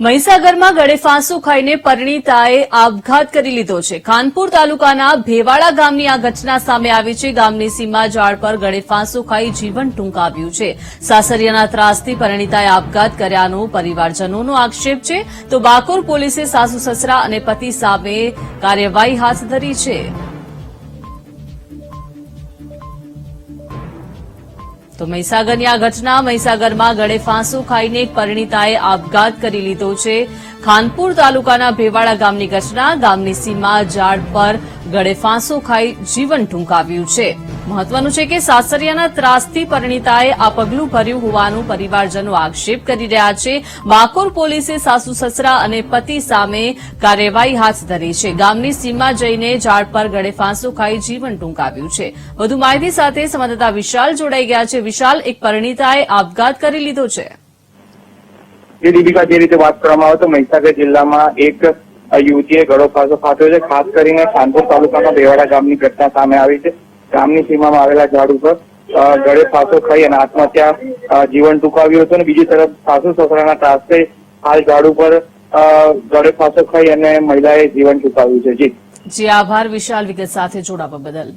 મહીસાગરમાં ગળે ફાંસો ખાઈને પરિણીતાએ આપઘાત કરી લીધો છે. ખાનપુર તાલુકાના ભેવાડા ગામની આ ઘટના સામે આવી છે. ગામની સીમા ઝાડ પર ગળે ફાંસો ખાઈ જીવન ટૂંકાવ્યું છે. સાસરિયાના ત્રાસથી પરિણીતાએ આપઘાત કર્યાનો પરિવારજનોનો આક્ષેપ છે. તો બાકોર પોલીસે સાસુ સસરા અને પતિ સામે કાર્યવાહી હાથ ધરી છે. તો મહીસાગરની આ ઘટના મહીસાગરમાં ગળે ફાંસુ ખાઈને પરિણીતાએ આપઘાત કરી લીધો છે. ખાનપુર તાલુકાના ભેવાડા ગામની ઘટના ગામની સીમા ઝાડ પર ગળે ફાંસુ ખાઈ જીવન ટૂંકાવ્યું છે. મહત્વનું છે કે સાસરિયાના ત્રાસથી પરિણીતાએ આ પગલું ભર્યું હોવાનું પરિવારજનો આક્ષેપ કરી રહ્યા છે. બાકોર પોલીસે સાસુ, સસરા અને પતિ સામે કાર્યવાહી હાથ ધરી છે. ગામની સીમા જઈને ઝાડ પર ગળે ખાઈ જીવન ટૂંકાવ્યું છે. વધુ માહિતી સાથે સંવાદદાતા વિશાલ જોડાઈ ગયા છે. વિશાલ, એક પરિણીતાએ આપઘાત કરી લીધો છે. જે જે રીતે વાત કરવામાં આવે તો મહીસાગર જિલ્લામાં એક યુવતીએ ગળો ફાંસો ખાધો છે. ખાસ કરીને ખાનપુર તાલુકાના દેવાડા ગામની ઘટના સામે આવી છે. ગામની સીમામાં આવેલા ઝાડ ઉપર ગળે ફાંસો ખાઈ અને આત્મહત્યા જીવન ટૂંકાવ્યું હતું અને બીજી તરફ સાસુ સસરાના ત્રાસે હાલ ઝાડ ઉપર ગળે ફાંસો ખાઈ અને મહિલાએ જીવન ટૂંકાવ્યું છે. જી. જી, આભાર. વિશાલ વિગત સાથે જોડાવા બદલ.